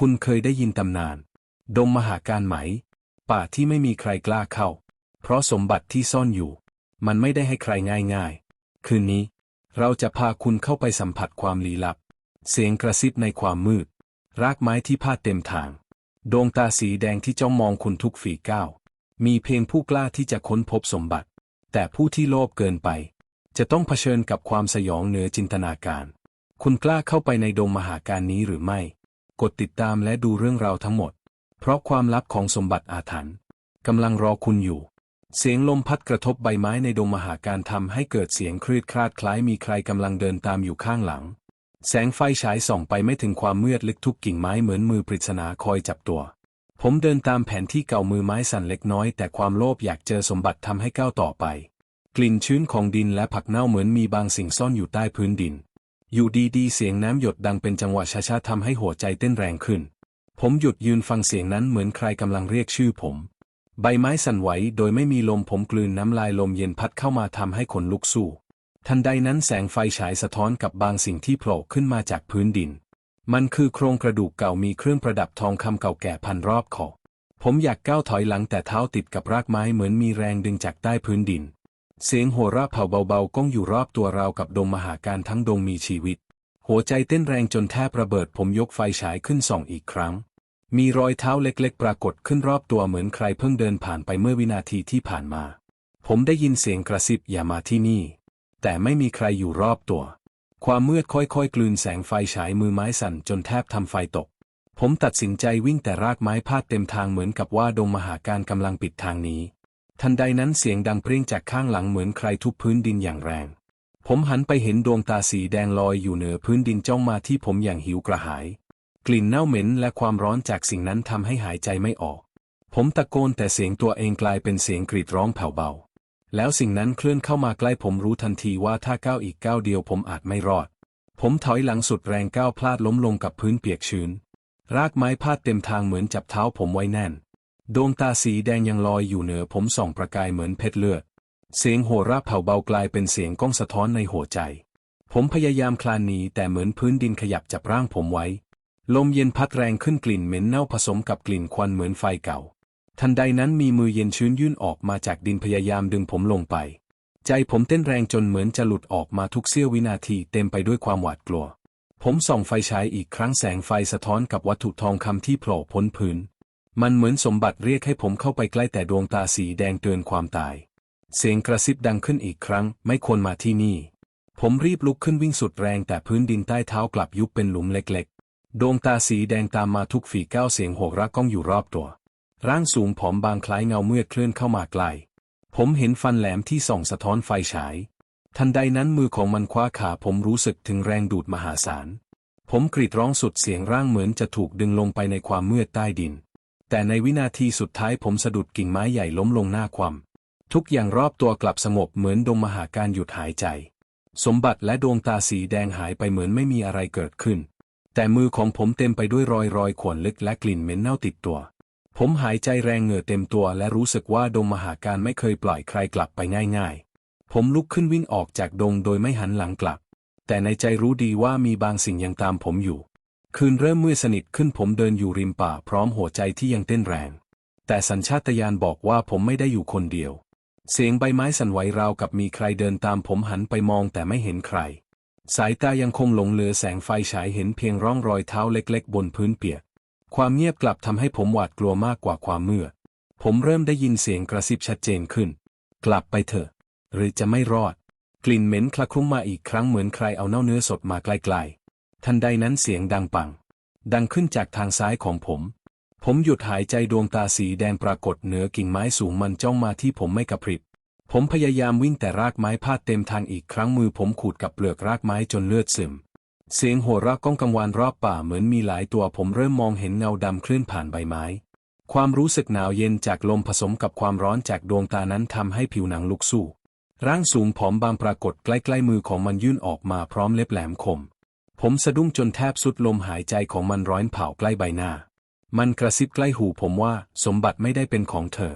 คุณเคยได้ยินตำนานดงมหาการไหม ป่าที่ไม่มีใครกล้าเข้า เพราะสมบัติที่ซ่อนอยู่ มันไม่ได้ให้ใครง่ายๆ คืนนี้ เราจะพาคุณเข้าไปสัมผัสความลี้ลับ เสียงกระซิบในความมืด รากไม้ที่พาดเต็มทาง ดวงตาสีแดงที่จ้องมองคุณทุกฝีก้าว มีเพียงผู้กล้าที่จะค้นพบสมบัติ แต่ผู้ที่โลภเกินไป จะต้องเผชิญกับความสยองเหนือจินตนาการ คุณกล้าเข้าไปในดงมหาการนี้หรือไม่ กดติดตามและดูเรื่องราวทั้งหมด เพราะความลับของสมบัติอาถรรพ์กำลังรอคุณอยู่ เสียงลมพัดกระทบใบไม้ในดงมหาการทำให้เกิดเสียงคลืดคลาดคล้ายมีใครกำลังเดินตามอยู่ข้างหลัง แสงไฟฉายส่องไปไม่ถึงความมืดลึกทุกกิ่งไม้เหมือนมือปริศนาคอยจับตัว ผมเดินตามแผนที่เก่ามือไม้สั่นเล็กน้อย แต่ความโลภอยากเจอสมบัติทำให้ก้าวต่อไป กลิ่นชื้นของดินและผักเน่าเหมือนมีบางสิ่งซ่อนอยู่ใต้พื้นดิน อยู่ดีๆ เสียงน้ำหยดดังเป็นจังหวะช้าๆทำให้หัวใจเต้นแรงขึ้น ผมหยุดยืนฟังเสียงนั้นเหมือนใครกำลังเรียกชื่อผม ใบไม้สั่นไหวโดยไม่มีลมผมกลืนน้ำลายลมเย็นพัดเข้ามาทำให้ขนลุกสู้ ทันใดนั้นแสงไฟฉายสะท้อนกับบางสิ่งที่โผล่ขึ้นมาจากพื้นดิน มันคือโครงกระดูกเก่ามีเครื่องประดับทองคำเก่าแก่พันรอบคอผมอยากก้าวถอยหลังแต่เท้าติดกับรากไม้เหมือนมีแรงดึงจากใต้พื้นดิน เสียงโหราเผาเบาๆก้องอยู่รอบตัวเรากับดงมหาการทั้งดงมีชีวิต หัวใจเต้นแรงจนแทบระเบิดผมยกไฟฉายขึ้นส่องอีกครั้ง มีรอยเท้าเล็กๆ ปรากฏขึ้นรอบตัวเหมือนใครเพิ่งเดินผ่านไปเมื่อวินาทีที่ผ่านมา ผมได้ยินเสียงกระซิบอย่ามาที่นี่ แต่ไม่มีใครอยู่รอบตัว ความมืดค่อยๆ กลืนแสงไฟฉายมือไม้สั่นจนแทบทำไฟตก ผมตัดสินใจวิ่งแต่รากไม้พาดเต็มทางเหมือนกับว่าดงมหาการกำลังปิดทางนี้ ทันใดนั้นเสียงดังเปรี้ยงจากข้างหลังเหมือนใครทุบพื้นดินอย่างแรง ผมหันไปเห็นดวงตาสีแดงลอยอยู่เหนือพื้นดินจ้องมาที่ผมอย่างหิวกระหาย กลิ่นเน่าเหม็นและความร้อนจากสิ่งนั้นทำให้หายใจไม่ออก ผมตะโกนแต่เสียงตัวเองกลายเป็นเสียงกรีดร้องแผ่วเบา แล้วสิ่งนั้นเคลื่อนเข้ามาใกล้ผมรู้ทันทีว่าถ้าก้าวอีกก้าวเดียวผมอาจไม่รอด ผมถอยหลังสุดแรงก้าวพลาดล้มลงกับพื้นเปียกชื้น รากไม้พาดเต็มทางเหมือนจับเท้าผมไว้แน่น ดวงตาสีแดงยังลอยอยู่เหนือผมส่องประกายเหมือนเพชรเลือด เสียงโห่ราเผาเบากลายเป็นเสียงก้องสะท้อนในหัวใจ ผมพยายามคลานหนีแต่เหมือนพื้นดินขยับจับร่างผมไว้ ลมเย็นพัดแรงขึ้นกลิ่นเหม็นเน่าผสมกับกลิ่นควันเหมือนไฟเก่า ทันใดนั้นมีมือเย็นชื้นยื่นออกมาจากดินพยายามดึงผมลงไป ใจผมเต้นแรงจนเหมือนจะหลุดออกมาทุกเสี้ยววินาทีเต็มไปด้วยความหวาดกลัว ผมส่องไฟฉายอีกครั้งแสงไฟสะท้อนกับวัตถุทองคำที่โผล่พ้นพื้น มันเหมือนสมบัติเรียกให้ผมเข้าไปใกล้แต่ดวงตาสีแดงเตือนความตาย เสียงกระซิบดังขึ้นอีกครั้ง ไม่ควรมาที่นี่ ผมรีบลุกขึ้นวิ่งสุดแรงแต่พื้นดินใต้เท้ากลับยุบเป็นหลุมเล็กๆ ดวงตาสีแดงตามมาทุกฝีก้าวเสียงโหกรักก้องอยู่รอบตัว ร่างสูงผอมบางคล้ายเงาเมื่อเคลื่อนเข้ามาใกล้ผมเห็นฟันแหลมที่ส่องสะท้อนไฟฉาย ทันใดนั้นมือของมันคว้าขาผมรู้สึกถึงแรงดูดมหาศาล ผมกรีดร้องสุดเสียงร่างเหมือนจะถูกดึงลงไปในความมืดใต้ดิน แต่ในวินาทีสุดท้ายผมสะดุดกิ่งไม้ใหญ่ล้มลงหน้าความ ทุกอย่างรอบตัวกลับสงบเหมือนดงมหาการหยุดหายใจ สมบัติและดวงตาสีแดงหายไปเหมือนไม่มีอะไรเกิดขึ้น แต่มือของผมเต็มไปด้วยรอยรอยข่วนลึกและกลิ่นเหม็นเน่าติดตัว ผมหายใจแรงเหงื่อเต็มตัวและรู้สึกว่าดงมหาการไม่เคยปล่อยใครกลับไปง่าย ๆ ผมลุกขึ้นวิ่งออกจากดงโดยไม่หันหลังกลับ แต่ในใจรู้ดีว่ามีบางสิ่งยังตามผมอยู่ คืนเริ่มมืดสนิทขึ้นผมเดินอยู่ริมป่าพร้อมหัวใจที่ยังเต้นแรง แต่สัญชาตญาณบอกว่าผมไม่ได้อยู่คนเดียว เสียงใบไม้สั่นไหวราวกับมีใครเดินตามผมหันไปมองแต่ไม่เห็นใคร สายตายังคงหลงเหลือแสงไฟฉายเห็นเพียงร่องรอยเท้าเล็กๆ บนพื้นเปียก ความเงียบกลับทำให้ผมหวาดกลัวมากกว่าความมืด ผมเริ่มได้ยินเสียงกระซิบชัดเจนขึ้น กลับไปเถอะ หรือจะไม่รอด กลิ่นเหม็นคละคลุ้งมาอีกครั้งเหมือนใครเอาเน่าเนื้อสดมาใกล้ๆ ทันใดนั้นเสียงดังปัง ดังขึ้นจากทางซ้ายของผม ผมหยุดหายใจดวงตาสีแดงปรากฏเหนือกิ่งไม้สูงมันจ้องมาที่ผมไม่กระพริบ ผมพยายามวิ่งแต่รากไม้พาดเต็มทางอีกครั้งมือผมขูดกับเปลือกรากไม้จนเลือดซึม เสียงโห่ราก้องกังวานรอบป่าเหมือนมีหลายตัวผมเริ่มมองเห็นเงาดำเคลื่อนผ่านใบไม้ความรู้สึกหนาวเย็นจากลมผสมกับความร้อนจากดวงตานั้นทำให้ผิวหนังลุกสู้ ร่างสูงผอมบางปรากฏใกล้ๆมือของมันยื่นออกมาพร้อมเล็บแหลมคม ผมสะดุ้งจนแทบสุดลมหายใจของมันร้อนเผาใกล้ใบหน้า มันกระซิบใกล้หูผมว่าสมบัติไม่ได้เป็นของเธอ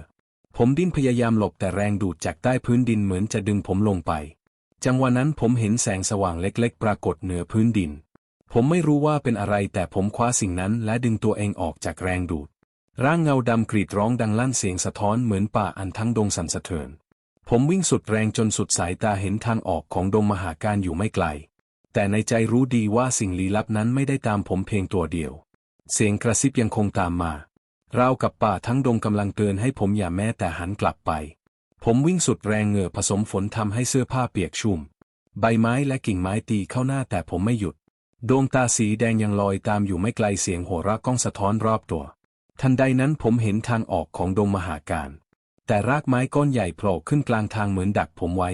ผมดิ้นพยายามหลบแต่แรงดูดจากใต้พื้นดินเหมือนจะดึงผมลงไป จังหวะนั้นผมเห็นแสงสว่างเล็กๆ ปรากฏเหนือพื้นดิน ผมไม่รู้ว่าเป็นอะไรแต่ผมคว้าสิ่งนั้นและดึงตัวเองออกจากแรงดูด ร่างเงาดำกรีดร้องดังลั่นเสียงสะท้อนเหมือนป่าอันทั้งดงสั่นสะเทือน ผมวิ่งสุดแรงจนสุดสายตาเห็นทางออกของดงมหาการอยู่ไม่ไกล แต่ในใจรู้ดีว่าสิ่งลี้ลับนั้นไม่ได้ตามผมเพียงตัวเดียว เสียงกระซิบยังคงตามมา ราวกับป่าทั้งดงกำลังเตือนให้ผมอย่าแม้แต่หันกลับไป ผมวิ่งสุดแรงเหงื่อผสมฝนทำให้เสื้อผ้าเปียกชุ่ม ใบไม้และกิ่งไม้ตีเข้าหน้าแต่ผมไม่หยุด ดวงตาสีแดงยังลอยตามอยู่ไม่ไกลเสียงโห่ราก้องสะท้อนรอบตัว ทันใดนั้นผมเห็นทางออกของดงมหาการ แต่รากไม้ก้อนใหญ่โผล่ขึ้นกลางทางเหมือนดักผมไว้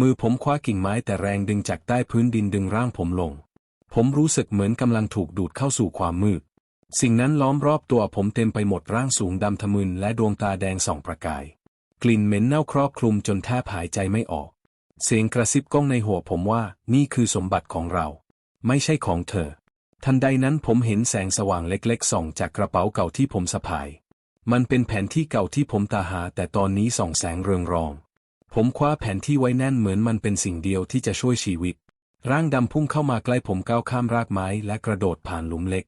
มือผมคว้ากิ่งไม้แต่แรงดึงจากใต้พื้นดินดึงร่างผมลง ผมรู้สึกเหมือนกำลังถูกดูดเข้าสู่ความมืด สิ่งนั้นล้อมรอบตัวผมเต็มไปหมดร่างสูงดำทะมึนและดวงตาแดงส่องประกาย กลิ่นเหม็นเน่าครอบคลุมจนแทบหายใจไม่ออก เสียงกระซิบก้องในหัวผมว่านี่คือสมบัติของเรา ไม่ใช่ของเธอ ทันใดนั้นผมเห็นแสงสว่างเล็กๆส่องจากกระเป๋าเก่าที่ผมสะพาย มันเป็นแผนที่เก่าที่ผมตาหาแต่ตอนนี้ส่องแสงเรืองรอง ผมคว้าแผนที่ไว้แน่นเหมือนมันเป็นสิ่งเดียวที่จะช่วยชีวิต ร่างดำพุ่งเข้ามาใกล้ผมก้าวข้ามรากไม้และกระโดดผ่านหลุมเล็ก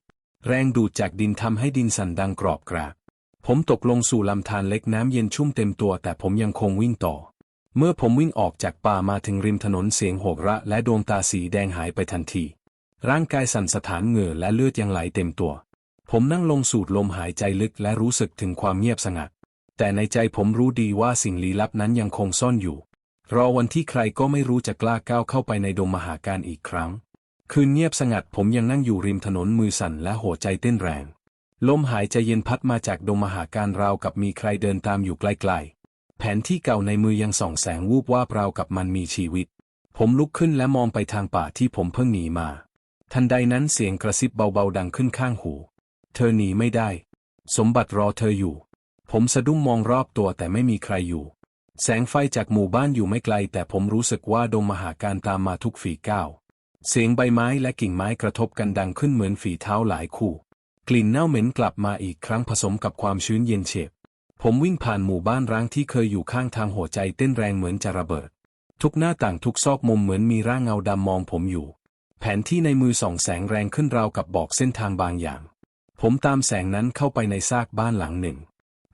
แรงดูดจากดินทำให้ดินสั่นดังกรอบกรากผมตกลงสู่ลำธารเล็กน้ำเย็นชุ่มเต็มตัว แต่ผมยังคงวิ่งต่อ เมื่อผมวิ่งออกจากป่ามาถึงริมถนนเสียงโหกระ และดวงตาสีแดงหายไปทันที ร่างกายสั่นสะท้านเหงื่อและเลือดยังไหลเต็มตัว ผมนั่งลงสูดลมหายใจลึกและรู้สึกถึงความเงียบสงัด แต่ในใจผมรู้ดีว่าสิ่งลี้ลับนั้นยังคงซ่อนอยู่ รอวันที่ใครก็ไม่รู้จะกล้าก้าวเข้าไปในดงมหาการอีกครั้ง คืนเงียบสงัดผมยังนั่งอยู่ริมถนนมือสั่นและหัวใจเต้นแรง ลมหายใจเย็นพัดมาจากดงมหาการราวกับมีใครเดินตามอยู่ใกล้ๆแผนที่เก่าในมือยังส่องแสงวูบวาบราวกับมันมีชีวิต ผมลุกขึ้นและมองไปทางป่าที่ผมเพิ่งหนีมา ทันใดนั้นเสียงกระซิบเบาๆดังขึ้นข้างหู เธอหนีไม่ได้ สมบัติรอเธออยู่ ผมสะดุ้งมองรอบตัวแต่ไม่มีใครอยู่ แสงไฟจากหมู่บ้านอยู่ไม่ไกล แต่ผมรู้สึกว่าดงมหาการตามมาทุกฝีก้าวเสียงใบไม้และกิ่งไม้กระทบกันดังขึ้นเหมือนฝีเท้าหลายคู่ กลิ่นเน่าเหม็นกลับมาอีกครั้งผสมกับความชื้นเย็นเฉบผมวิ่งผ่านหมู่บ้านร้างที่เคยอยู่ข้างทางหัวใจเต้นแรงเหมือนจะระเบิด ทุกหน้าต่างทุกซอกมุมเหมือนมีร่างเงาดำมองผมอยู่ แผนที่ในมือส่องแสงแรงขึ้นราวกับบอกเส้นทางบางอย่าง ผมตามแสงนั้นเข้าไปในซากบ้านหลังหนึ่ง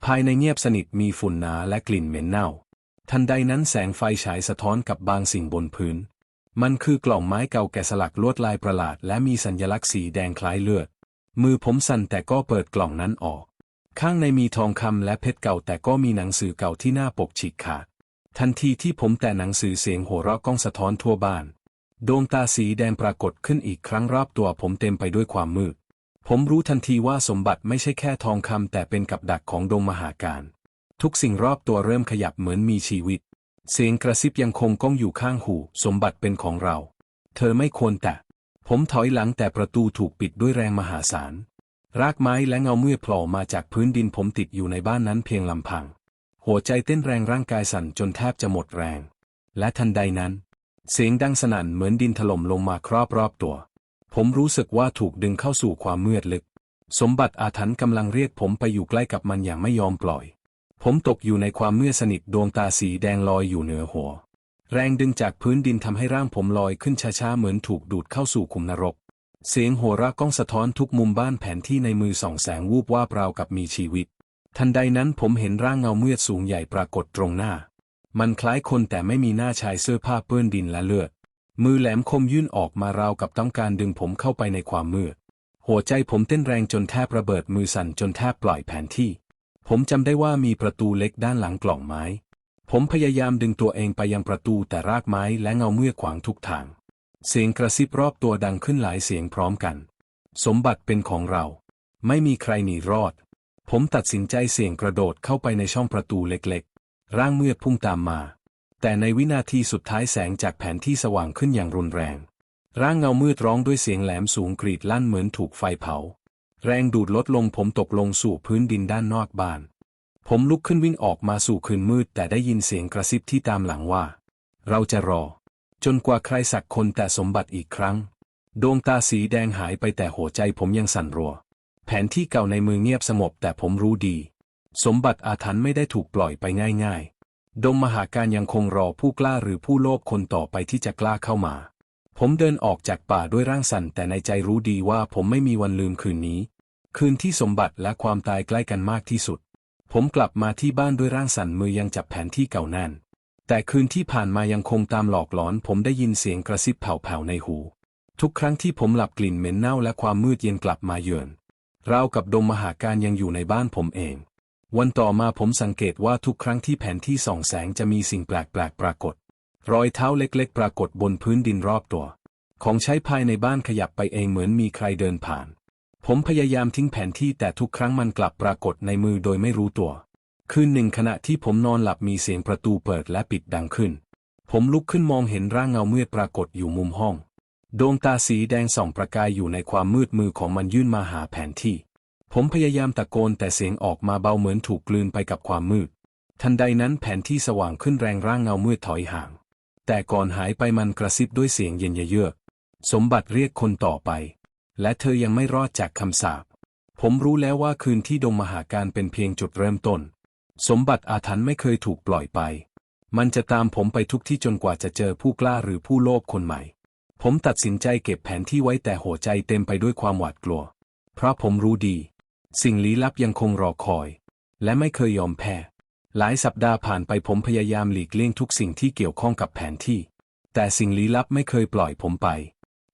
ภายในเงียบสนิทมีฝุ่นหนาและกลิ่นเหม็นเน่า ทันใดนั้นแสงไฟฉายสะท้อนกับบางสิ่งบนพื้น มันคือกล่องไม้เก่าแก่สลักลวดลายประหลาด และมีสัญลักษณ์สีแดงคล้ายเลือด มือผมสั่นแต่ก็เปิดกล่องนั้นออก ข้างในมีทองคำและเพชรเก่าแต่ก็มีหนังสือเก่าที่หน้าปกฉีกขาด ทันทีที่ผมแต่หนังสือเสียงโห่เราะก้องสะท้อนทั่วบ้าน ดวงตาสีแดงปรากฏขึ้นอีกครั้งรอบตัวผมเต็มไปด้วยความมืด ผมรู้ทันทีว่าสมบัติไม่ใช่แค่ทองคำแต่เป็นกับดักของดงมหาการ ทุกสิ่งรอบตัวเริ่มขยับเหมือนมีชีวิต เสียงกระซิบยังคงก้องอยู่ข้างหู สมบัติเป็นของเรา เธอไม่ควรแตะ ผมถอยหลังแต่ประตูถูกปิดด้วยแรงมหาศาล รากไม้และเงาเมื่อโผล่มาจากพื้นดินผมติดอยู่ในบ้านนั้นเพียงลำพัง หัวใจเต้นแรงร่างกายสั่นจนแทบจะหมดแรง และทันใดนั้น เสียงดังสนั่นเหมือนดินถล่มลงมาครอบรอบตัว ผมรู้สึกว่าถูกดึงเข้าสู่ความมืดลึก สมบัติอาถรรพ์กำลังเรียกผมไปอยู่ใกล้กับมันอย่างไม่ยอมปล่อย ผมตกอยู่ในความมืดสนิทดวงตาสีแดงลอยอยู่เหนือหัว แรงดึงจากพื้นดินทำให้ร่างผมลอยขึ้นช้าๆเหมือนถูกดูดเข้าสู่ขุมนรก เสียงโหราะก้องสะท้อนทุกมุมบ้านแผนที่ในมือส่องแสงวูบว่าบราวกับมีชีวิต ทันใดนั้นผมเห็นร่างเงาเมือดสูงใหญ่ปรากฏตรงหน้า มันคล้ายคนแต่ไม่มีหน้าชายเสื้อผ้าเปื้อนดินและเลือด มือแหลมคมยื่นออกมาราวกับต้องการดึงผมเข้าไปในความมืด หัวใจผมเต้นแรงจนแทบระเบิดมือสั่นจนแทบปล่อยแผนที่ ผมจำได้ว่ามีประตูเล็กด้านหลังกล่องไม้ ผมพยายามดึงตัวเองไปยังประตูแต่รากไม้และเงาเมื่อขวางทุกทาง เสียงกระซิบรอบตัวดังขึ้นหลายเสียงพร้อมกัน สมบัติเป็นของเรา ไม่มีใครหนีรอด ผมตัดสินใจเสี่ยงกระโดดเข้าไปในช่องประตูเล็กๆ ร่างเมืดพุ่งตามมา แต่ในวินาทีสุดท้ายแสงจากแผนที่สว่างขึ้นอย่างรุนแรง ร่างเงามืดร้องด้วยเสียงแหลมสูงกรีดลั่นเหมือนถูกไฟเผา แรงดูดลดลงผมตกลงสู่พื้นดินด้านนอกบ้าน ผมลุกขึ้นวิ่งออกมาสู่คืนมืด แต่ได้ยินเสียงกระซิบที่ตามหลังว่า เราจะรอ จนกว่าใครสักคนแต่สมบัติอีกครั้ง ดวงตาสีแดงหายไปแต่หัวใจผมยังสั่นรัว แผนที่เก่าในมือเงียบสงบแต่ผมรู้ดี สมบัติอาถรรพ์ไม่ได้ถูกปล่อยไปง่ายๆ ดงมหาการยังคงรอผู้กล้าหรือผู้โลภคนต่อไปที่จะกล้าเข้ามา ผมเดินออกจากป่าด้วยร่างสั่นแต่ในใจรู้ดีว่าผมไม่มีวันลืมคืนนี้ คืนที่สมบัติและความตายใกล้กันมากที่สุด ผมกลับมาที่บ้านด้วยร่างสั่นมือยังจับแผนที่เก่าแน่น แต่คืนที่ผ่านมายังคงตามหลอกหลอน ผมได้ยินเสียงกระซิบแผ่วๆในหู ทุกครั้งที่ผมหลับกลิ่นเหม็นเน่าและความมืดเย็นกลับมาเยือนราวกับดมมหาการยังอยู่ในบ้านผมเอง วันต่อมาผมสังเกตว่าทุกครั้งที่แผนที่ส่องแสงจะมีสิ่งแปลกๆปรากฏ รอยเท้าเล็กๆ ปรากฏบนพื้นดินรอบตัว ของใช้ภายในบ้านขยับไปเองเหมือนมีใครเดินผ่าน ผมพยายามทิ้งแผนที่แต่ทุกครั้งมันกลับปรากฏในมือโดยไม่รู้ตัว คืนหนึ่งขณะที่ผมนอนหลับมีเสียงประตูเปิดและปิดดังขึ้น ผมลุกขึ้นมองเห็นร่างเงามืดปรากฏอยู่มุมห้อง ดวงตาสีแดงส่องประกายอยู่ในความมืดมือของมันยื่นมาหาแผนที่ ผมพยายามตะโกนแต่เสียงออกมาเบาเหมือนถูกกลืนไปกับความมืด ทันใดนั้นแผนที่สว่างขึ้นแรงร่างเงามืดถอยห่าง แต่ก่อนหายไปมันกระซิบด้วยเสียงเย็นเยือก สมบัติเรียกคนต่อไป และเธอยังไม่รอดจากคำสาป ผมรู้แล้วว่าคืนที่ดงมหาการเป็นเพียงจุดเริ่มต้น สมบัติอาถรรพ์ไม่เคยถูกปล่อยไป มันจะตามผมไปทุกที่จนกว่าจะเจอผู้กล้าหรือผู้โลภคนใหม่ ผมตัดสินใจเก็บแผนที่ไว้แต่หัวใจเต็มไปด้วยความหวาดกลัว เพราะผมรู้ดี สิ่งลี้ลับยังคงรอคอย และไม่เคยยอมแพ้ หลายสัปดาห์ผ่านไปผมพยายามหลีกเลี่ยงทุกสิ่งที่เกี่ยวข้องกับแผนที่ แต่สิ่งลี้ลับไม่เคยปล่อยผมไป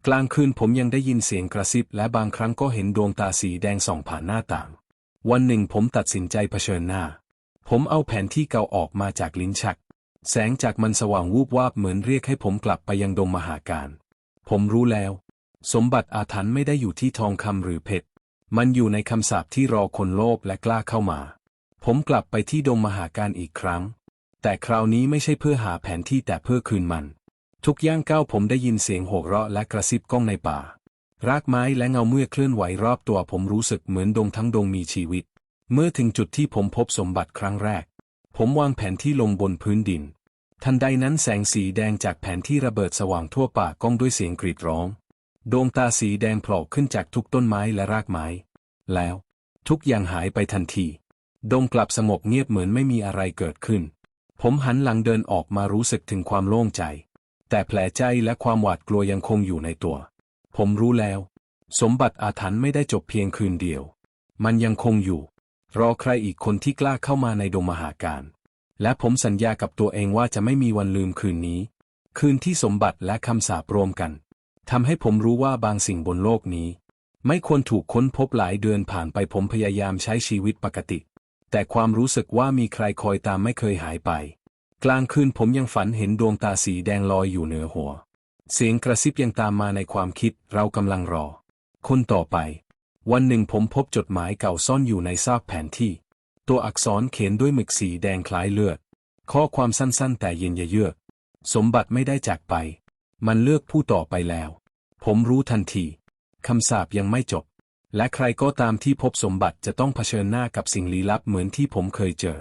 กลางคืนผมยังได้ยินเสียงกระซิบ และบางครั้งก็เห็นดวงตาสีแดงส่องผ่านหน้าต่าง วันหนึ่งผมตัดสินใจเผชิญหน้า ผมเอาแผนที่เก่าออกมาจากลิ้นชัก แสงจากมันสว่างวูบวาบเหมือนเรียกให้ผมกลับไปยังดงมหาการ ผมรู้แล้ว สมบัติอาถรรพ์ไม่ได้อยู่ที่ทองคำหรือเพชร มันอยู่ในคำสาปที่รอคนโลภและกล้าเข้ามา ผมกลับไปที่ดงมหาการอีกครั้ง แต่คราวนี้ไม่ใช่เพื่อหาแผนที่แต่เพื่อคืนมัน ทุกย่างก้าวผมได้ยินเสียงโห่เราะและกระซิบก้องในป่ารากไม้และเงาเมื่อเคลื่อนไหวรอบตัวผมรู้สึกเหมือนดงทั้งดงมีชีวิต เมื่อถึงจุดที่ผมพบสมบัติครั้งแรก ผมวางแผนที่ลงบนพื้นดิน ทันใดนั้นแสงสีแดงจากแผนที่ระเบิดสว่างทั่วป่าก้องด้วยเสียงกรีดร้อง ดวงตาสีแดงโผล่ขึ้นจากทุกต้นไม้และรากไม้ แล้ว ทุกอย่างหายไปทันที ดงกลับสงบเงียบเหมือนไม่มีอะไรเกิดขึ้น ผมหันหลังเดินออกมารู้สึกถึงความโล่งใจ แต่แผลใจและความหวาดกลัวยังคงอยู่ในตัว ผมรู้แล้ว สมบัติอาถรรพ์ไม่ได้จบเพียงคืนเดียว มันยังคงอยู่ รอใครอีกคนที่กล้าเข้ามาในดงมหาการ และผมสัญญากับตัวเองว่าจะไม่มีวันลืมคืนนี้ คืนที่สมบัติและคำสาปรวมกัน ทำให้ผมรู้ว่าบางสิ่งบนโลกนี้ ไม่ควรถูกค้นพบหลายเดือนผ่านไปผมพยายามใช้ชีวิตปกติ แต่ความรู้สึกว่ามีใครคอยตามไม่เคยหายไป กลางคืนผมยังฝันเห็นดวงตาสีแดงลอยอยู่เหนือหัว เสียงกระซิบยังตามมาในความคิดเรากำลังรอ คนต่อไป วันหนึ่งผมพบจดหมายเก่าซ่อนอยู่ในซากแผนที่ ตัวอักษรเขียนด้วยหมึกสีแดงคล้ายเลือด ข้อความสั้นๆ แต่เย็นเยือกสมบัติไม่ได้จากไป มันเลือกผู้ต่อไปแล้ว ผมรู้ทันที คำสาปยังไม่จบ และใครก็ตามที่พบสมบัติจะต้องเผชิญหน้ากับสิ่งลี้ลับเหมือนที่ผมเคยเจอ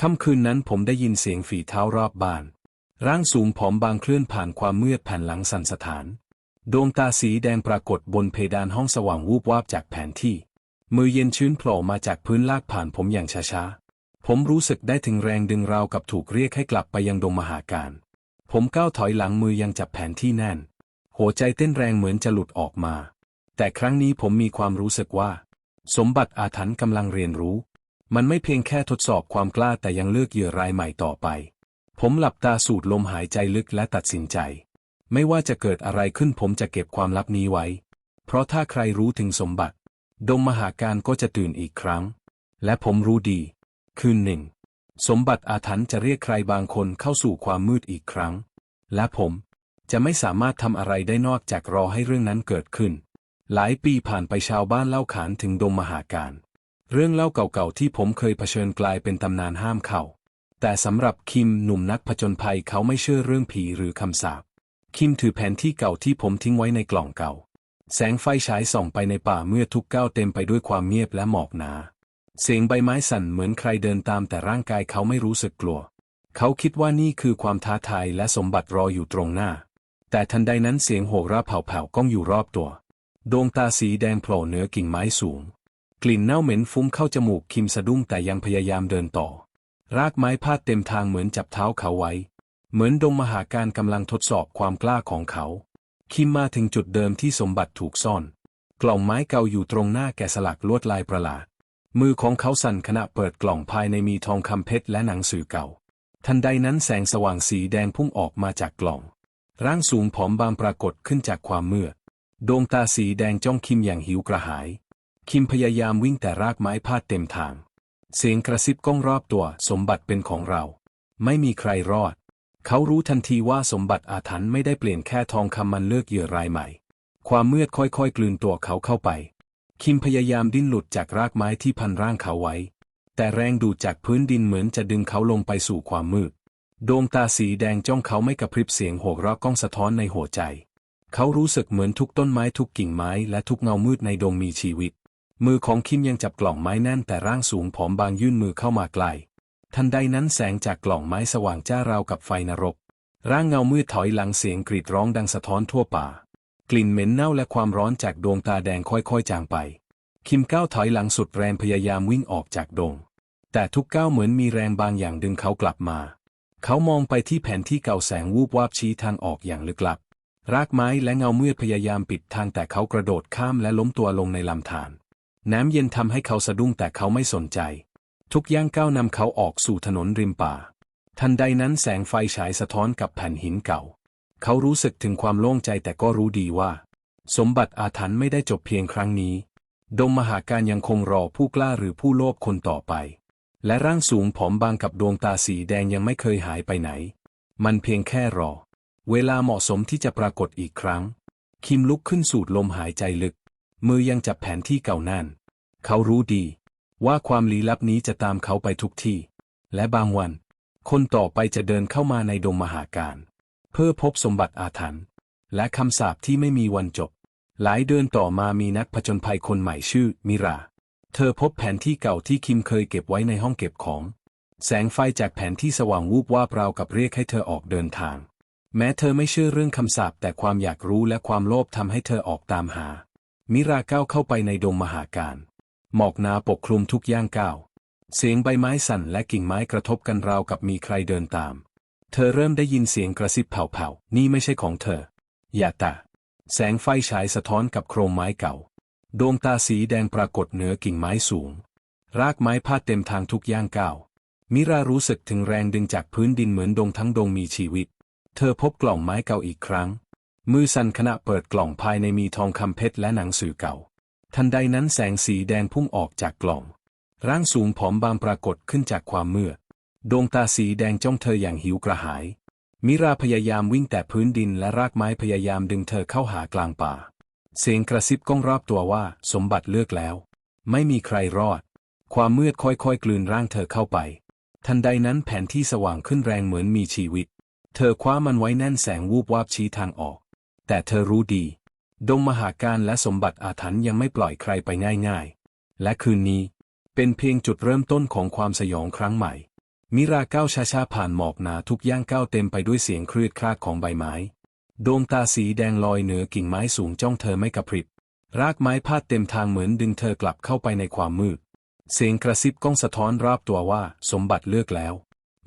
ค่ำคืนนั้นผมได้ยินเสียงฝีเท้ารอบบ้าน ร่างสูงผอมบางเคลื่อนผ่านความมืดแผ่นหลังสันสถาน ดวงตาสีแดงปรากฏบนเพดานห้องสว่างวูบวาบจากแผนที่ มือเย็นชื้นโผล่มาจากพื้นลากผ่านผมอย่างช้าๆ ผมรู้สึกได้ถึงแรงดึงราวกับถูกเรียกให้กลับไปยังดงมหาการ ผมก้าวถอยหลังมือยังจับแผนที่แน่น หัวใจเต้นแรงเหมือนจะหลุดออกมา แต่ครั้งนี้ผมมีความรู้สึกว่า สมบัติอาถรรพ์กำลังเรียนรู้ มันไม่เพียงแค่ทดสอบความกล้าแต่ยังเลือกเหยื่อรายใหม่ต่อไป ผมหลับตาสูดลมหายใจลึกและตัดสินใจ ไม่ว่าจะเกิดอะไรขึ้นผมจะเก็บความลับนี้ไว้ เพราะถ้าใครรู้ถึงสมบัติ ดงมหาการก็จะตื่นอีกครั้ง และผมรู้ดี คืนหนึ่ง สมบัติอาถรรพ์จะเรียกใครบางคนเข้าสู่ความมืดอีกครั้ง และผมจะไม่สามารถทำอะไรได้นอกจากรอให้เรื่องนั้นเกิดขึ้น หลายปีผ่านไปชาวบ้านเล่าขานถึงดงมหาการ เรื่องเล่าเก่าๆที่ผมเคยเผชิญกลายเป็นตำนานห้ามเข้าแต่สำหรับคิมหนุ่มนักผจญภัยเขาไม่เชื่อเรื่องผีหรือคำสาปคิมถือแผนที่เก่าที่ผมทิ้งไว้ในกล่องเก่า แสงไฟฉายส่องไปในป่าเมื่อทุกก้าวเต็มไปด้วยความเงียบและหมอกหนา เสียงใบไม้สั่นเหมือนใครเดินตามแต่ร่างกายเขาไม่รู้สึกกลัว เขาคิดว่านี่คือความท้าทายและสมบัติรออยู่ตรงหน้า แต่ทันใดนั้นเสียงโห่ราเผาๆก้องอยู่รอบตัว ดวงตาสีแดงโผล่เหนือกิ่งไม้สูง กลิ่นเน่าเหม็นฟุ้งเข้าจมูกคิมสะดุ้งแต่ยังพยายามเดินต่อ รากไม้พาดเต็มทางเหมือนจับเท้าเขาไว้ เหมือนดงมหาการกำลังทดสอบความกล้าของเขา คิมมาถึงจุดเดิมที่สมบัติถูกซ่อน กล่องไม้เก่าอยู่ตรงหน้าแกะสลักลวดลายประหลาด มือของเขาสั่นขณะเปิดกล่องภายในมีทองคำเพชรและหนังสือเก่า ทันใดนั้นแสงสว่างสีแดงพุ่งออกมาจากกล่อง ร่างสูงผอมบางปรากฏขึ้นจากความมืด ดวงตาสีแดงจ้องคิมอย่างหิวกระหาย คิมพยายามวิ่งแต่รากไม้พาดเต็มทาง เสียงกระซิบก้องรอบตัวสมบัติเป็นของเรา ไม่มีใครรอด เขารู้ทันทีว่าสมบัติอาถรรพ์ไม่ได้เปลี่ยนแค่ทองคำมันเลือกเหยื่อรายใหม่ ความมืดค่อยๆ กลืนตัวเขาเข้าไป คิมพยายามดิ้นหลุดจากรากไม้ที่พันร่างเขาไว้ แต่แรงดูดจากพื้นดินเหมือนจะดึงเขาลงไปสู่ความมืด ดวงตาสีแดงจ้องเขาไม่กระพริบเสียงโห่ร้องก้องสะท้อนในหัวใจ เขารู้สึกเหมือนทุกต้นไม้ทุกกิ่งไม้และทุกเงามืดในดงมีชีวิต มือของคิมยังจับกล่องไม้แน่นแต่ร่างสูงผอมบางยื่นมือเข้ามาใกล้ทันใดนั้นแสงจากกล่องไม้สว่างจ้าราวกับไฟนรก ร่างเงามืดถอยหลังเสียงกรีดร้องดังสะท้อนทั่วป่า กลิ่นเหม็นเน่าและความร้อนจากดวงตาแดงค่อยๆ จางไป คิมก้าวถอยหลังสุดแรงพยายามวิ่งออกจากดง แต่ทุกก้าวเหมือนมีแรงบางอย่างดึงเขากลับมา เขามองไปที่แผนที่เก่าแสงวูบวาบชี้ทางออกอย่างลึกลับ รากไม้และเงาเมืดพยายามปิดทางแต่เขากระโดดข้ามและล้มตัวลงในลำธาร น้ำเย็นทำให้เขาสะดุ้งแต่เขาไม่สนใจ ทุกย่างก้าวนำเขาออกสู่ถนนริมป่า ทันใดนั้นแสงไฟฉายสะท้อนกับแผ่นหินเก่า เขารู้สึกถึงความโล่งใจแต่ก็รู้ดีว่า สมบัติอาถรรพ์ไม่ได้จบเพียงครั้งนี้ดงมหาการยังคงรอผู้กล้าหรือผู้โลภคนต่อไป และร่างสูงผอมบางกับดวงตาสีแดงยังไม่เคยหายไปไหน มันเพียงแค่รอ เวลาเหมาะสมที่จะปรากฏอีกครั้ง คิมลุกขึ้นสูดลมหายใจลึก มือยังจับแผนที่เก่านั่น เขารู้ดี ว่าความลี้ลับนี้จะตามเขาไปทุกที่ และบางวัน คนต่อไปจะเดินเข้ามาในดงมหาการ พื่อพบสมบัติอาถรรพ์และคำสาปที่ไม่มีวันจบ หลายเดือนต่อมามีนักผจญภัยคนใหม่ชื่อมิรา เธอพบแผนที่เก่าที่คิมเคยเก็บไว้ในห้องเก็บของ แสงไฟจากแผนที่สว่างวูบวาบราวกับเรียกให้เธอออกเดินทาง แม้เธอไม่เชื่อเรื่องคำสาปแต่ความอยากรู้และความโลภทำให้เธอออกตามหา มิราก้าวเข้าไปในดงมหาการ หมอกหนาปกคลุมทุกย่างก้าว เสียงใบไม้สั่นและกิ่งไม้กระทบกันราวกับมีใครเดินตาม เธอเริ่มได้ยินเสียงกระซิบเผาๆ นี่ไม่ใช่ของเธอ อย่าตา แสงไฟฉายสะท้อนกับโครงไม้เก่า ดวงตาสีแดงปรากฏเหนือกิ่งไม้สูง รากไม้พาดเต็มทางทุกย่างก้าว มิรารู้สึกถึงแรงดึงจากพื้นดินเหมือนดงทั้งดงมีชีวิต เธอพบกล่องไม้เก่าอีกครั้ง มือสั่นขณะเปิดกล่องภายในมีทองคำเพชรและหนังสือเก่า ทันใดนั้นแสงสีแดงพุ่งออกจากกล่อง ร่างสูงผอมบางปรากฏขึ้นจากความมืด ดวงตาสีแดงจ้องเธออย่างหิวกระหาย มิราพยายามวิ่งแต่พื้นดินและรากไม้พยายามดึงเธอเข้าหากลางป่า เสียงกระซิบก้องรอบตัวว่าสมบัติเลือกแล้ว ไม่มีใครรอด ความมืดค่อยๆ กลืนร่างเธอเข้าไป ทันใดนั้นแผนที่สว่างขึ้นแรงเหมือนมีชีวิต เธอคว้ามันไว้แน่นแสงวูบวาบชี้ทางออก แต่เธอรู้ดี ดงมหาการและสมบัติอาถรรพ์ยังไม่ปล่อยใครไปง่ายๆ และคืนนี้ เป็นเพียงจุดเริ่มต้นของความสยองครั้งใหม่ มิราก้าวช้าๆผ่านหมอกหนาทุกย่างก้าวเต็มไปด้วยเสียงคลืดคลาดของใบไม้ ดวงตาสีแดงลอยเหนือกิ่งไม้สูงจ้องเธอไม่กระพริบ รากไม้พาดเต็มทางเหมือนดึงเธอกลับเข้าไปในความมืด เสียงกระซิบก้องสะท้อนรอบตัวว่าสมบัติเลือกแล้ว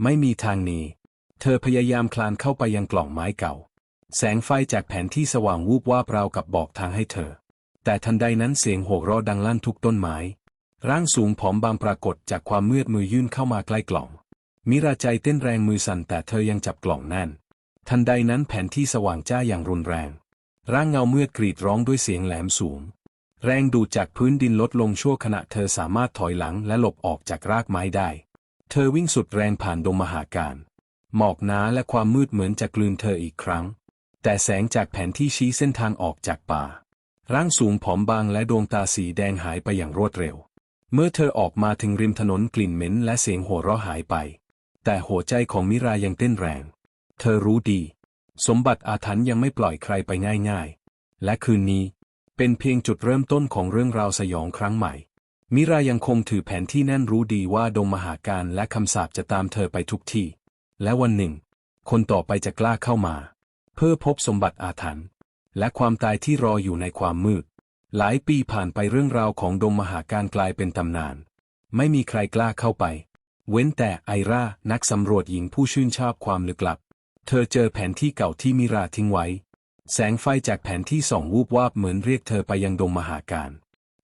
ไม่มีทางหนี เธอพยายามคลานเข้าไปยังกล่องไม้เก่า แสงไฟจากแผนที่สว่างวูบวาบราวกับบอกทางให้เธอ แต่ทันใดนั้นเสียงโห่ร้องดังลั่นทุกต้นไม้ ร่างสูงผอมบางปรากฏจากความมืดมือยื่นเข้ามาใกล้กล่อง มิราใจเต้นแรงมือสั่นแต่เธอยังจับกล่องแน่น ทันใดนั้นแผนที่สว่างจ้าอย่างรุนแรง ร่างเงาเมืดกรีดร้องด้วยเสียงแหลมสูง แรงดูดจากพื้นดินลดลงชั่วขณะเธอสามารถถอยหลังและหลบออกจากรากไม้ได้ เธอวิ่งสุดแรงผ่านดงมหาการ หมอกหนาและความมืดเหมือนจะกลืนเธออีกครั้ง แต่แสงจากแผนที่ชี้เส้นทางออกจากป่า ร่างสูงผอมบางและดวงตาสีแดงหายไปอย่างรวดเร็ว เมื่อเธอออกมาถึงริมถนนกลิ่นเหม็นและเสียงโห่ร้องหายไป แต่หัวใจของมิรายังเต้นแรง เธอรู้ดี สมบัติอาถรรพ์ยังไม่ปล่อยใครไปง่ายๆ และคืนนี้ เป็นเพียงจุดเริ่มต้นของเรื่องราวสยองครั้งใหม่ มิรายังคงถือแผนที่แน่นรู้ดีว่าดงมหาการและคำสาปจะตามเธอไปทุกที่ และวันหนึ่ง คนต่อไปจะกล้าเข้ามา เพื่อพบสมบัติอาถรรพ์และความตายที่รออยู่ในความมืด หลายปีผ่านไปเรื่องราวของดงมหาการกลายเป็นตำนาน ไม่มีใครกล้าเข้าไป เว้นแต่ไอรานักสำรวจหญิงผู้ชื่นชอบความลึกลับ เธอเจอแผนที่เก่าที่มิราทิ้งไว้ แสงไฟจากแผนที่ส่องวูบวาบเหมือนเรียกเธอไปยังดงมหาการ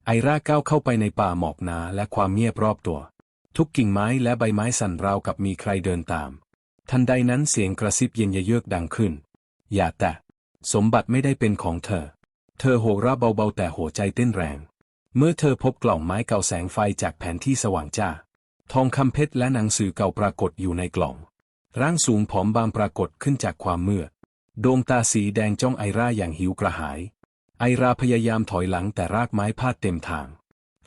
ไอราก้าวเข้าไปในป่าหมอกหนาและความเงียบรอบตัว ทุกกิ่งไม้และใบไม้สั่นราวกับมีใครเดินตาม ทันใดนั้นเสียงกระซิบเย็นเยือกดังขึ้น อย่าแตะ สมบัติไม่ได้เป็นของเธอ เธอโหราเบาๆแต่หัวใจเต้นแรง เมื่อเธอพบกล่องไม้เก่าแสงไฟจากแผนที่สว่างจ้า ทองคำเพชรและหนังสือเก่าปรากฏอยู่ในกล่อง ร่างสูงผอมบางปรากฏขึ้นจากความมืด ดวงตาสีแดงจ้องไอราอย่างหิวกระหาย ไอราพยายามถอยหลังแต่รากไม้พาดเต็มทาง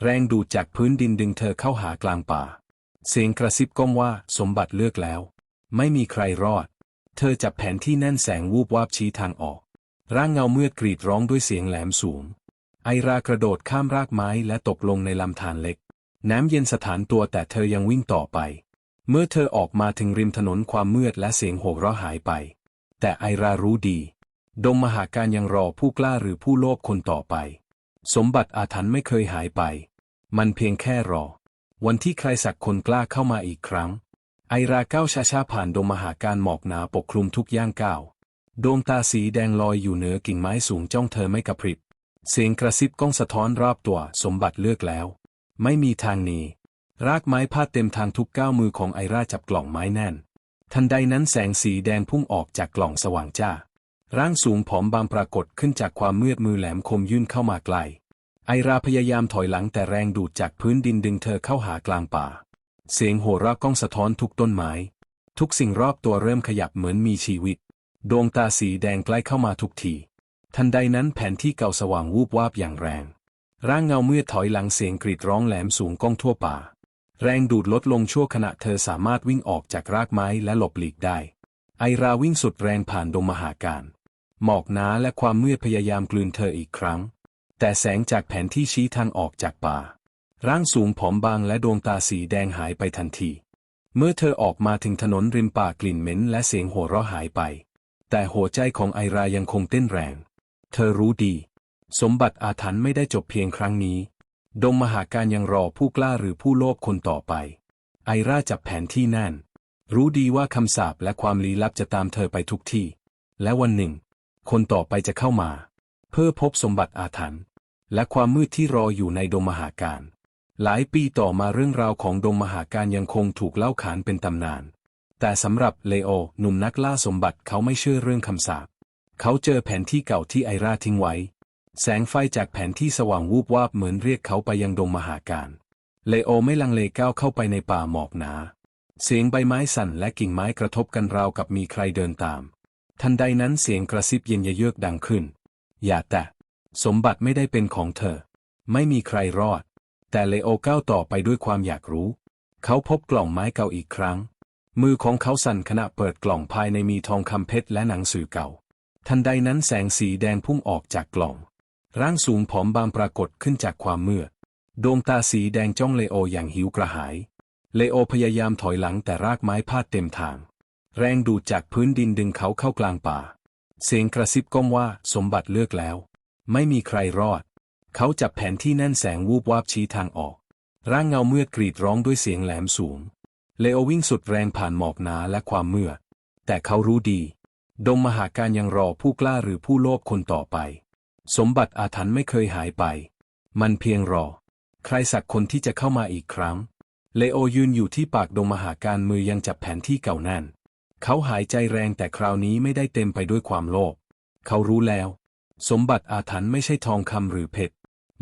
แรงดูดจากพื้นดินดึงเธอเข้าหากลางป่า เสียงกระซิบก้มว่าสมบัติเลือกแล้ว ไม่มีใครรอด เธอจับแผนที่แน่นแสงวูบวาบชี้ทางออก ร่างเงาเมือดกรีดร้องด้วยเสียงแหลมสูง ไอรากระโดดข้ามรากไม้และตกลงในลำธารเล็ก น้ำเย็นสถานตัวแต่เธอยังวิ่งต่อไป เมื่อเธอออกมาถึงริมถนนความมืดและเสียงโห่ร้องหายไป แต่ไอรารู้ดี ดงมหาการยังรอผู้กล้าหรือผู้โลภคนต่อไป สมบัติอาถรรพ์ไม่เคยหายไป มันเพียงแค่รอ วันที่ใครสักคนกล้าเข้ามาอีกครั้ง ไอราก้าวช้าๆผ่านดงมหาการหมอกหนาปกคลุมทุกย่างก้าวดวงตาสีแดงลอยอยู่เหนือกิ่งไม้สูงจ้องเธอไม่กระพริบ เสียงกระซิบก้องสะท้อนรอบตัวสมบัติเลือกแล้ว ไม่มีทางหนีรากไม้พาดเต็มทางทุกก้าวมือของไอราจับกล่องไม้แน่น ทันใดนั้นแสงสีแดงพุ่งออกจากกล่องสว่างจ้า ร่างสูงผอมบางปรากฏขึ้นจากความมืดมือแหลมคมยื่นเข้ามาไกล ไอราพยายามถอยหลังแต่แรงดูดจากพื้นดินดึงเธอเข้าหากลางป่า เสียงโห่ร้องก้องสะท้อนทุกต้นไม้ ทุกสิ่งรอบตัวเริ่มขยับเหมือนมีชีวิต ดวงตาสีแดงใกล้เข้ามาทุกที ทันใดนั้นแผนที่เก่าสว่างวูบวาบอย่างแรง ร่างเงาเมื่อถอยหลังเสียงกรีดร้องแหลมสูงก้องทั่วป่า แรงดูดลดลงชั่วขณะเธอสามารถวิ่งออกจากรากไม้และหลบหลีกได้ ไอราวิ่งสุดแรงผ่านดงมหาการ หมอกหนาและความมืดพยายามกลืนเธออีกครั้ง แต่แสงจากแผนที่ชี้ทางออกจากป่า ร่างสูงผอมบางและดวงตาสีแดงหายไปทันที เมื่อเธอออกมาถึงถนนริมป่ากลิ่นเหม็นและเสียงโห่ร้องหายไป แต่หัวใจของไอรายังคงเต้นแรง เธอรู้ดี สมบัติอาถรรพ์ไม่ได้จบเพียงครั้งนี้ ดงมหาการยังรอผู้กล้าหรือผู้โลภคนต่อไป ไอราจับแผนที่แน่น รู้ดีว่าคำสาปและความลี้ลับจะตามเธอไปทุกที่ และวันหนึ่ง คนต่อไปจะเข้ามา เพื่อพบสมบัติอาถรรพ์และความมืดที่รออยู่ในดงมหาการ หลายปีต่อมาเรื่องราวของดงมหาการยังคงถูกเล่าขานเป็นตำนาน แต่สำหรับเลโอหนุ่มนักล่าสมบัติเขาไม่เชื่อเรื่องคำสาปเขาเจอแผนที่เก่าที่ไอราทิ้งไว้ แสงไฟจากแผนที่สว่างวูบวาบเหมือนเรียกเขาไปยังดงมหาการ เลโอไม่ลังเลก้าวเข้าไปในป่าหมอกหนา เสียงใบไม้สั่นและกิ่งไม้กระทบกันราวกับมีใครเดินตาม ทันใดนั้นเสียงกระซิบเย็นเยือกดังขึ้น อย่าแตะ สมบัติไม่ได้เป็นของเธอ ไม่มีใครรอด แต่เลโอก้าวต่อไปด้วยความอยากรู้ เขาพบกล่องไม้เก่าอีกครั้ง มือของเขาสั่นขณะเปิดกล่องภายในมีทองคำเพชรและหนังสือเก่า ทันใดนั้นแสงสีแดงพุ่งออกจากกล่อง ร่างสูงผอมบางปรากฏขึ้นจากความมืด ดวงตาสีแดงจ้องเลโออย่างหิวกระหาย เลโอพยายามถอยหลังแต่รากไม้พาดเต็มทาง แรงดูดจากพื้นดินดึงเขาเข้ากลางป่า เสียงกระซิบก้มว่าสมบัติเลือกแล้ว ไม่มีใครรอด เขาจับแผนที่แน่นแสงวูบวาบชี้ทางออก ร่างเงาเมื่อกรีดร้องด้วยเสียงแหลมสูง เลโอวิ่งสุดแรงผ่านหมอกหนาและความเมืดแต่เขารู้ดี ดงมหาการยังรอผู้กล้าหรือผู้โลภคนต่อไป สมบัติอาถรรพ์ไม่เคยหายไป มันเพียงรอ ใครสักคนที่จะเข้ามาอีกครั้ง เลโอยืนอยู่ที่ปากดงมหาการมือยังจับแผนที่เก่าแน่น เขาหายใจแรงแต่คราวนี้ไม่ได้เต็มไปด้วยความโลภ เขารู้แล้ว สมบัติอาถรรพ์ไม่ใช่ทองคำหรือเพชร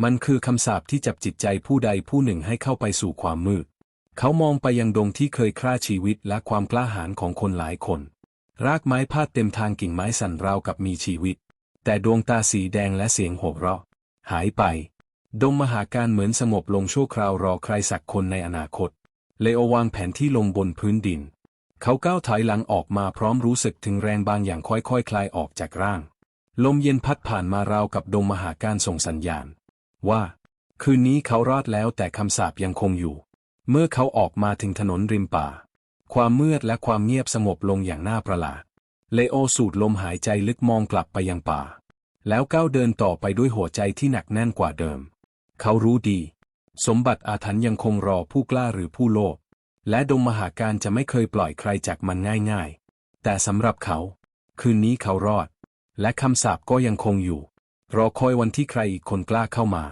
มันคือคำสาปที่จับจิตใจผู้ใดผู้หนึ่งให้เข้าไปสู่ความมืด เขามองไปยังดงที่เคยฆ่าชีวิตและความกล้าหาญของคนหลายคน รากไม้พาดเต็มทางกิ่งไม้สั่นราวกับมีชีวิต แต่ดวงตาสีแดงและเสียงโห่เราะ หายไป ดงมหาการเหมือนสงบลงชั่วคราวรอใครสักคนในอนาคต เลโอวางแผนที่ลงบนพื้นดิน เขาก้าวถอยหลังออกมาพร้อมรู้สึกถึงแรงบางอย่างค่อยๆคคลายออกจากร่าง ลมเย็นพัดผ่านมาราวกับดงมหาการส่งสัญญาณ ว่า คืนนี้เขารอดแล้วแต่คำสาปยังคงอยู่ เมื่อเขาออกมาถึงถนนริมป่า ความมืดและความเงียบสงบลงอย่างน่าประหลาด เลโอสูดลมหายใจลึกมองกลับไปยังป่า แล้วก้าวเดินต่อไปด้วยหัวใจที่หนักแน่นกว่าเดิม เขารู้ดี สมบัติอาถรรพ์ยังคงรอผู้กล้าหรือผู้โลภและดงมหาการจะไม่เคยปล่อยใครจากมันง่ายๆ แต่สำหรับเขา คืนนี้เขารอด และคำสาปก็ยังคงอยู่ รอคอยวันที่ใครอีกคนกล้าเข้ามา